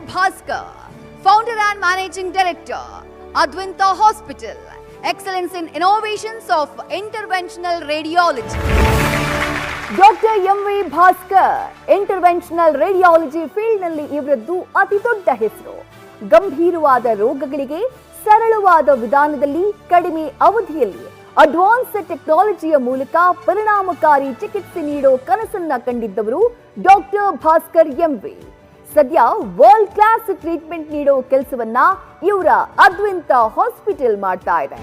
Bhaskar, founder and managing director Advinta hospital excellence in innovations of interventional radiology doctor M V Bhaskar interventional radiology ಫೀಲ್ಡ್ನಲ್ಲಿ ಇವರದ್ದು ಅತಿ ದೊಡ್ಡ ಹೆಸರು. ಗಂಭೀರವಾದ ರೋಗಗಳಿಗೆ ಸರಳವಾದ ವಿಧಾನದಲ್ಲಿ ಕಡಿಮೆ ಅವಧಿಯಲ್ಲಿ ಅಡ್ವಾನ್ಸ್ ಟೆಕ್ನಾಲಜಿಯ ಮೂಲಕ ಪರಿಣಾಮಕಾರಿ ಚಿಕಿತ್ಸೆ ನೀಡೋ ಕನಸನ್ನ ಕಂಡಿದ್ದವರು ಡಾಕ್ಟರ್ ಭಾಸ್ಕರ್ ಎಂವಿ ಸದ್ಯ ವರ್ಲ್ಡ್ ಕ್ಲಾಸ್ ಟ್ರೀಟ್ಮೆಂಟ್ ನೀಡೋ ಕೆಲಸವನ್ನ ಇವರ ಅದ್ವಿಂತ ಹಾಸ್ಪಿಟಲ್ ಮಾಡ್ತಾ ಇದೆ.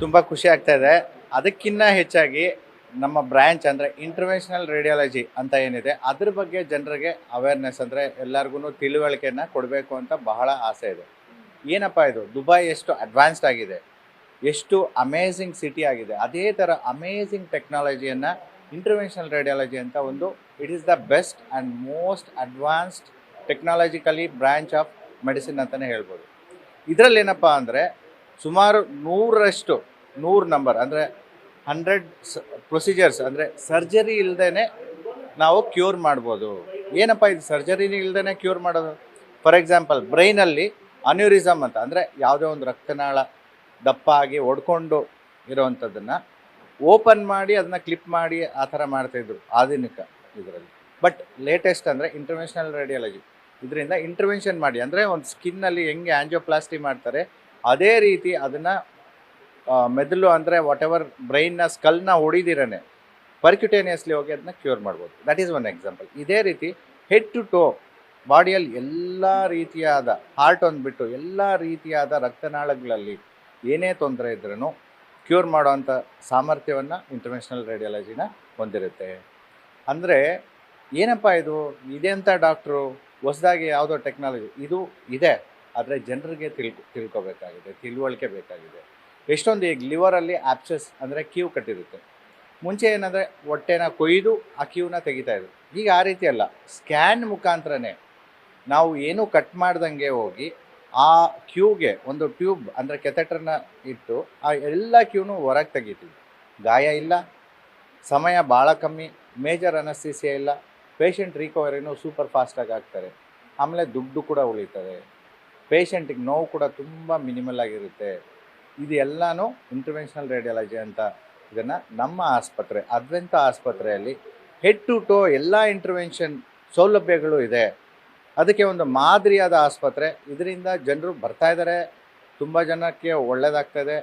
ತುಂಬ ಖುಷಿ ಆಗ್ತಾ ಇದೆ. ಅದಕ್ಕಿಂತ ಹೆಚ್ಚಾಗಿ ನಮ್ಮ ಬ್ರ್ಯಾಂಚ್ ಅಂದರೆ ಇಂಟರ್ವೆನ್ಷನಲ್ ರೇಡಿಯಾಲಜಿ ಅಂತ ಏನಿದೆ, ಅದ್ರ ಬಗ್ಗೆ ಜನರಿಗೆ ಅವೇರ್ನೆಸ್ ಅಂದರೆ ಎಲ್ಲರಿಗೂ ತಿಳುವಳಿಕೆನ ಕೊಡಬೇಕು ಅಂತ ಬಹಳ ಆಸೆ ಇದೆ. ಏನಪ್ಪ ಇದು? ದುಬೈ ಎಷ್ಟು ಅಡ್ವಾನ್ಸ್ಡ್ ಆಗಿದೆ, ಎಷ್ಟು ಅಮೇಝಿಂಗ್ ಸಿಟಿ ಆಗಿದೆ, ಅದೇ ಥರ ಅಮೇಝಿಂಗ್ ಟೆಕ್ನಾಲಜಿಯನ್ನು ಇಂಟರ್ವೆನ್ಷನಲ್ ರೇಡಿಯಾಲಜಿ ಅಂತ ಒಂದು it is the best and most advanced technologically branch of medicine ಅಂತಲೇ ಹೇಳ್ಬೋದು. ಇದರಲ್ಲಿ ಏನಪ್ಪ ಅಂದರೆ ಸುಮಾರು ನೂರರಷ್ಟು, ನೂರು ನಂಬರ್ ಅಂದರೆ ಹಂಡ್ರೆಡ್ ಪ್ರೊಸೀಜರ್ಸ್ ಅಂದರೆ ಸರ್ಜರಿ ಇಲ್ಲದೇ ನಾವು ಕ್ಯೂರ್ ಮಾಡ್ಬೋದು. ಏನಪ್ಪ ಇದು ಸರ್ಜರಿ ಇಲ್ಲದೇ ಕ್ಯೂರ್ ಮಾಡೋದು? ಫಾರ್ ಎಕ್ಸಾಂಪಲ್ ಬ್ರೈನಲ್ಲಿ ಅನ್ಯೂರಿಸಮ್ ಅಂತ, ಅಂದರೆ ಯಾವುದೇ ಒಂದು ರಕ್ತನಾಳ ದಪ್ಪ ಆಗಿ ಒಡ್ಕೊಂಡು ಇರೋವಂಥದ್ದನ್ನು ಓಪನ್ ಮಾಡಿ ಅದನ್ನ ಕ್ಲಿಪ್ ಮಾಡಿ ಆ ಥರ ಮಾಡ್ತಾಯಿದ್ರು ಆಧುನಿಕ ಇದರಲ್ಲಿ. ಬಟ್ ಲೇಟೆಸ್ಟ್ ಅಂದರೆ ಇಂಟರ್ನ್ಯಾಷನಲ್ ರೇಡಿಯಾಲಜಿ ಇದರಿಂದ ಇಂಟರ್ವೆನ್ಷನ್ ಮಾಡಿ, ಅಂದರೆ ಒಂದು ಸ್ಕಿನ್ನಲ್ಲಿ ಹೆಂಗೆ ಆ್ಯಂಜಿಯೋಪ್ಲಾಸ್ಟಿ ಮಾಡ್ತಾರೆ, ಅದೇ ರೀತಿ ಅದನ್ನು ಮೆದುಳು ಅಂದರೆ ವಾಟ್ ಎವರ್ ಬ್ರೈನ್ನ ಸ್ಕಲ್ನ ಹೊಡಿದಿರೇ ಪರ್ಕ್ಯುಟೇನಿಯಸ್ಲಿ ಹೋಗಿ ಅದನ್ನ ಕ್ಯೂರ್ ಮಾಡ್ಬೋದು. ದಟ್ ಈಸ್ ಒನ್ ಎಕ್ಸಾಂಪಲ್ ಇದೇ ರೀತಿ ಹೆಡ್ ಟು ಟೋ ಬಾಡಿಯಲ್ಲಿ ಎಲ್ಲ ರೀತಿಯಾದ ಹಾರ್ಟ್ ಅಂದ್ಬಿಟ್ಟು ಎಲ್ಲ ರೀತಿಯಾದ ರಕ್ತನಾಳಗಳಲ್ಲಿ ಏನೇ ತೊಂದರೆ ಇದ್ರೂ ಕ್ಯೂರ್ ಮಾಡೋವಂಥ ಸಾಮರ್ಥ್ಯವನ್ನು ಇಂಟರ್ನ್ಯಾಷನಲ್ ರೇಡಿಯಾಲಜಿನ ಹೊಂದಿರುತ್ತೆ. ಅಂದರೆ ಏನಪ್ಪ ಇದು? ಇದೆ ಅಂತ ಡಾಕ್ಟ್ರು ಹೊಸದಾಗಿ ಯಾವುದೋ ಟೆಕ್ನಾಲಜಿ ಇದು ಇದೆ. ಆದರೆ ಜನರಿಗೆ ತಿಳ್ಕೊ, ತಿಳ್ಕೊಬೇಕಾಗಿದೆ, ತಿಳುವಳಿಕೆ ಬೇಕಾಗಿದೆ. ಎಷ್ಟೊಂದು ಈಗ ಲಿವರಲ್ಲಿ ಆಪ್ಸಸ್ ಅಂದರೆ ಕ್ಯೂ ಕಟ್ಟಿರುತ್ತೆ. ಮುಂಚೆ ಏನಂದರೆ ಹೊಟ್ಟೆನ ಕೊಯ್ದು ಆ ಕ್ಯೂನ ತೆಗಿತಾ ಇದ್ರು. ಈಗ ಆ ರೀತಿ ಅಲ್ಲ. ಸ್ಕ್ಯಾನ್ ಮುಖಾಂತರನೇ ನಾವು ಏನು ಕಟ್ ಮಾಡ್ದಂಗೆ ಹೋಗಿ ಆ ಕ್ಯೂಗೆ ಒಂದು ಟ್ಯೂಬ್ ಅಂದರೆ ಕೆಥೆಟ್ರನ್ನ ಇಟ್ಟು ಆ ಎಲ್ಲ ಕ್ಯೂನು ಹೊರಗೆ ತೆಗಿತೀವಿ. ಗಾಯ ಇಲ್ಲ, ಸಮಯ ಭಾಳ ಕಮ್ಮಿ ಮೇಜರ್ ಅನಸ್ಥಿಸಿಯ ಇಲ್ಲ ಪೇಷಂಟ್ ರಿಕವರಿನೂ ಸೂಪರ್ ಫಾಸ್ಟಾಗಿ ಆಗ್ತಾರೆ. ಆಮೇಲೆ ದುಡ್ಡು ಕೂಡ ಉಳಿತದೆ. ಪೇಷಂಟಿಗೆ ನೋವು ಕೂಡ ತುಂಬ ಮಿನಿಮಲ್ ಆಗಿರುತ್ತೆ. ಇದು ಎಲ್ಲನೂ ಇಂಟರ್ವೆನ್ಷನಲ್ ರೇಡಿಯಾಲಜಿ ಅಂತ ಇದನ್ನು ನಮ್ಮ ಆಸ್ಪತ್ರೆ, ಅದ್ವೆಂತ ಆಸ್ಪತ್ರೆಯಲ್ಲಿ ಹೆಡ್ ಟು ಟೋ ಎಲ್ಲ ಇಂಟರ್ವೆನ್ಷನ್ ಸೌಲಭ್ಯಗಳು ಇದೆ. ಅದಕ್ಕೆ ಒಂದು ಮಾದರಿಯಾದ ಆಸ್ಪತ್ರೆ. ಇದರಿಂದ ಜನರು ಬರ್ತಾ ಇದ್ದಾರೆ ತುಂಬ ಜನಕ್ಕೆ ಒಳ್ಳೆಯದಾಗ್ತದೆ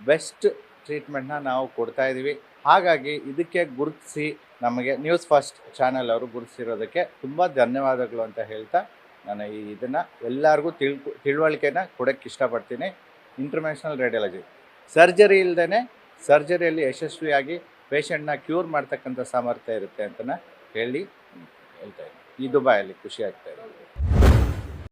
ಬೆಸ್ಟ್ ಟ್ರೀಟ್ಮೆಂಟ್ನ ನಾವು ಕೊಡ್ತಾ ಇದ್ದೀವಿ ಹಾಗಾಗಿ ಇದಕ್ಕೆ ಗುರುತಿಸಿ ನಮಗೆ ನ್ಯೂಸ್ ಫಸ್ಟ್ ಚಾನೆಲ್ ಅವರು ಗುರುತಿಸಿರೋದಕ್ಕೆ ತುಂಬ ಧನ್ಯವಾದಗಳು ಅಂತ ಹೇಳ್ತಾ ನಾನು ಈ ಇದನ್ನು ಎಲ್ಲರಿಗೂ ತಿಳ್ಕೊ, ತಿಳುವಳಿಕೆನ ಕೊಡೋಕ್ಕೆ ಇಷ್ಟಪಡ್ತೀನಿ. ಇಂಟರ್ನ್ಯಾಷನಲ್ ರೇಡಿಯಾಲಜಿ ಸರ್ಜರಿ ಇಲ್ಲದೇ ಸರ್ಜರಿಯಲ್ಲಿ ಯಶಸ್ವಿಯಾಗಿ ಪೇಷಂಟ್ನ ಕ್ಯೂರ್ ಮಾಡ್ತಕ್ಕಂಥ ಸಾಮರ್ಥ್ಯ ಇರುತ್ತೆ ಅಂತ ಹೇಳಿ ಹೇಳ್ತಾ ಇದ್ದೀನಿ. ಈ ದುಬೈಯಲ್ಲಿ ಖುಷಿ